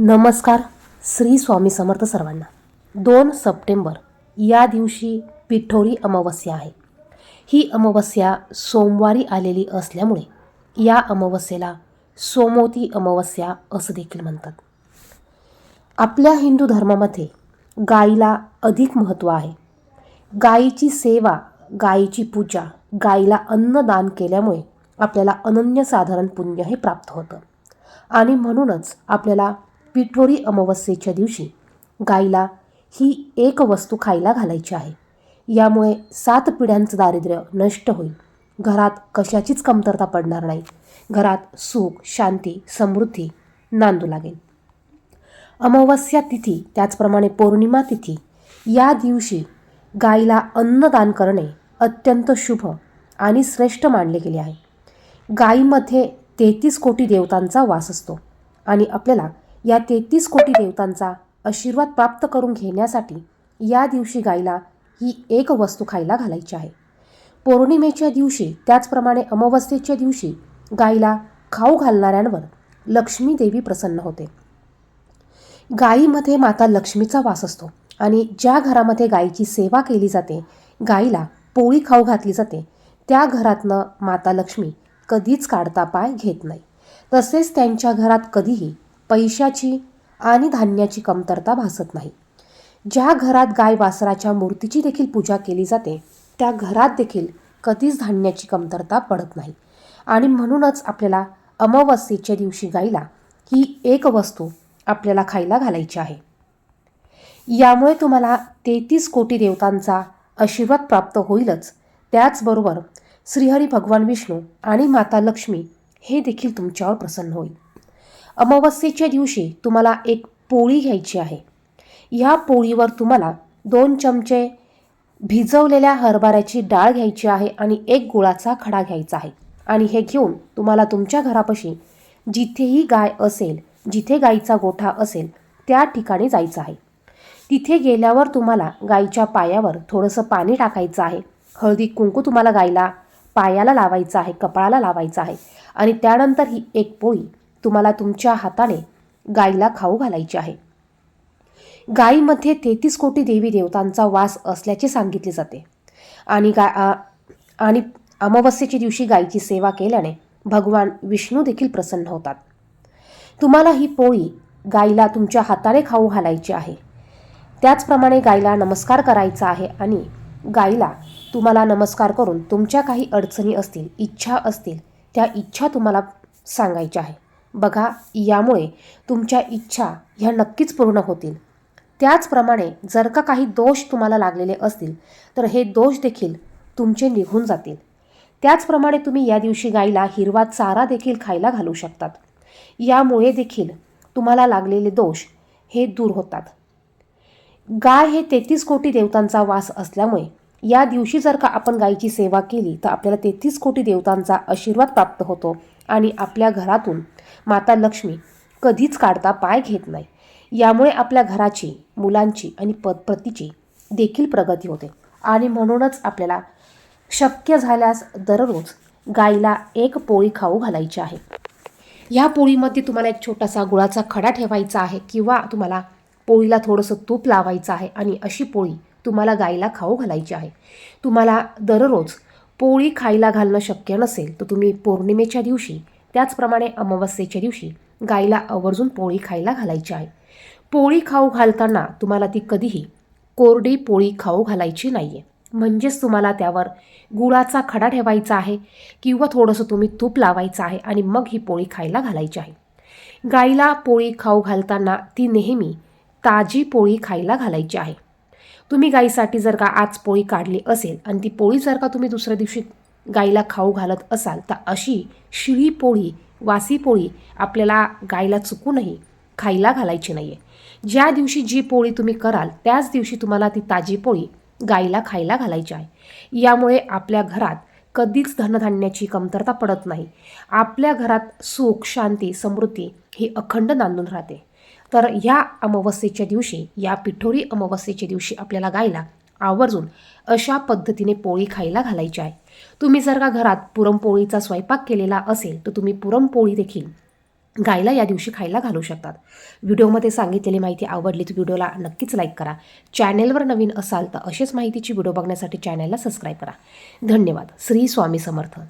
नमस्कार श्री स्वामी समर्थ सर्वांना. दोन सप्टेंबर या दिवशी पिठोरी अमावस्या आहे. ही अमावस्या सोमवारी आलेली असल्यामुळे या अमावस्येला सोमवती अमावस्या असं देखील म्हणतात. आपल्या हिंदू धर्मामध्ये गाईला अधिक महत्त्व आहे. गाईची सेवा गाईची पूजा गाईला अन्नदान केल्यामुळे आपल्याला अनन्यसाधारण पुण्य हे प्राप्त होतं. आणि म्हणूनच आपल्याला पिठोरी अमावस्येच्या दिवशी गाईला ही एक वस्तू खायला घालायची आहे. यामुळे सात पिढ्यांचं दारिद्र्य नष्ट होईल. घरात कशाचीच कमतरता पडणार नाही. घरात सुख शांती समृद्धी नांदू लागेल. अमावस्या तिथी त्याचप्रमाणे पौर्णिमा तिथी या दिवशी गाईला अन्नदान करणे अत्यंत शुभ आणि श्रेष्ठ मानले गेले आहे. गायीमध्ये तेहतीस कोटी देवतांचा वास असतो आणि आपल्याला या तेहतीस कोटी देवतांचा आशीर्वाद प्राप्त करून घेण्यासाठी या दिवशी गायला ही एक वस्तू खायला घालायची आहे. पौर्णिमेच्या दिवशी त्याचप्रमाणे अमावस्येच्या दिवशी गायीला खाऊ घालणाऱ्यांवर लक्ष्मी देवी प्रसन्न होते. गायीमध्ये माता लक्ष्मीचा वास असतो आणि ज्या घरामध्ये गायीची सेवा केली जाते गायीला पोळी खाऊ घातली जाते त्या घरातनं माता लक्ष्मी कधीच काढता पाय घेत नाही. तसेच त्यांच्या घरात कधीही पैशाची आणि धान्याची कमतरता भासत नाही. ज्या घरात गाय वासराच्या मूर्तीची देखील पूजा केली जाते त्या घरात देखील कधीच धान्याची कमतरता पडत नाही. आणि म्हणूनच आपल्याला अमावस्येच्या दिवशी गायीला ही एक वस्तू आपल्याला खायला घालायची आहे. यामुळे तुम्हाला तेहतीस कोटी देवतांचा आशीर्वाद प्राप्त होईलच. त्याचबरोबर श्रीहरी भगवान विष्णू आणि माता लक्ष्मी हे देखील तुमच्यावर प्रसन्न होईल. अमावस्येच्या दिवशी तुम्हाला एक पोळी घ्यायची आहे. ह्या पोळीवर तुम्हाला दोन चमचे भिजवलेल्या हरभऱ्याची डाळ घ्यायची आहे आणि एक गुळाचा खडा घ्यायचा आहे. आणि हे घेऊन तुम्हाला तुमच्या घरापाशी जिथेही गाय असेल जिथे गाईचा गोठा असेल त्या ठिकाणी जायचं आहे. तिथे गेल्यावर तुम्हाला गाईच्या पायावर थोडंसं पाणी टाकायचं आहे. हळदी कुंकू तुम्हाला गायला पायाला लावायचं आहे कपाळाला लावायचं आहे. आणि त्यानंतर ही एक पोळी तुम्हाला तुमच्या हाताने गाईला खाऊ घालायची आहे. गायीमध्ये तेहतीस कोटी देवी देवतांचा वास असल्याचे सांगितले जाते. आणि गाय आणि अमावस्येच्या दिवशी गायीची सेवा केल्याने भगवान विष्णू देखील प्रसन्न होतात. तुम्हाला ही पोळी गाईला तुमच्या हाताने खाऊ घालायची आहे. त्याचप्रमाणे गाईला नमस्कार करायचा आहे आणि गाईला तुम्हाला नमस्कार करून तुमच्या काही अडचणी असतील इच्छा असतील त्या इच्छा तुम्हाला सांगायच्या आहे. बघा यामुळे तुमच्या इच्छा ह्या नक्कीच पूर्ण होतील. त्याचप्रमाणे जर का काही दोष तुम्हाला लागलेले असतील तर हे दोष देखील तुमचे निघून जातील. त्याचप्रमाणे तुम्ही या दिवशी गाईला हिरवा चारा देखील खायला घालू शकतात. यामुळे देखील तुम्हाला लागलेले दोष हे दूर होतात. गाय हे तेहतीस कोटी देवतांचा वास असल्यामुळे या दिवशी जर का आपण गायीची सेवा केली तर आपल्याला तेहतीस कोटी देवतांचा आशीर्वाद प्राप्त होतो. आणि आपल्या घरातून माता लक्ष्मी कधीच काढता पाय घेत नाही. यामुळे आपल्या घराची मुलांची आणि पदप्रतीची देखील प्रगती होते. आणि म्हणूनच आपल्याला शक्य झाल्यास दररोज गाईला एक पोळी खाऊ घालायची आहे. या पोळीमध्ये तुम्हाला एक छोटासा गुळाचा खडा ठेवायचा आहे किंवा तुम्हाला पोळीला थोडंसं तूप लावायचं आहे आणि अशी पोळी तुम्हाला गाईला खाऊ घालायची आहे. तुम्हाला दररोज पोळी खायला घालणं शक्य नसेल तर तुम्ही पौर्णिमेच्या दिवशी त्याचप्रमाणे अमावस्येच्या दिवशी गाईला आवर्जून पोळी खायला घालायची आहे. पोळी खाऊ घालताना तुम्हाला ती कधीही कोरडी पोळी खाऊ घालायची नाही आहे म्हणजेच तुम्हाला त्यावर गुळाचा खडा ठेवायचा आहे किंवा थोडंसं तुम्ही तूप लावायचं आहे आणि मग ही पोळी खायला घालायची आहे. गाईला पोळी खाऊ घालताना ती नेहमी ताजी पोळी खायला घालायची आहे. तुम्ही गाईसाठी जर का आज पोळी काढली असेल आणि ती पोळी जर का तुम्ही दुसऱ्या दिवशी गाईला खाऊ घालत असाल तर अशी शिळी पोळी वासी पोळी आपल्याला गाईला चुकूनही खायला घालायची नाही आहे ज्या दिवशी जी पोळी तुम्ही कराल त्याच दिवशी तुम्हाला ती ताजी पोळी गाईला खायला घालायची आहे. यामुळे आपल्या घरात कधीच धनधान्याची कमतरता पडत नाही. आपल्या घरात सुख शांती समृद्धी ही अखंड नांदून राहते. तर ह्या अमावस्येच्या दिवशी या पिठोरी अमावस्येच्या दिवशी आपल्याला गायला आवर्जून अशा पद्धतीने पोळी खायला घालायची आहे. तुम्ही जर का घरात पुरणपोळीचा स्वयंपाक केलेला असेल तर तुम्ही पुरणपोळी देखील गायला या दिवशी खायला घालू शकतात. व्हिडिओमध्ये सांगितलेली माहिती आवडली तर व्हिडिओला नक्कीच लाईक करा. चॅनेलवर नवीन असाल तर असेच माहितीची व्हिडिओ बघण्यासाठी चॅनेलला सबस्क्राईब करा. धन्यवाद. श्री स्वामी समर्थ.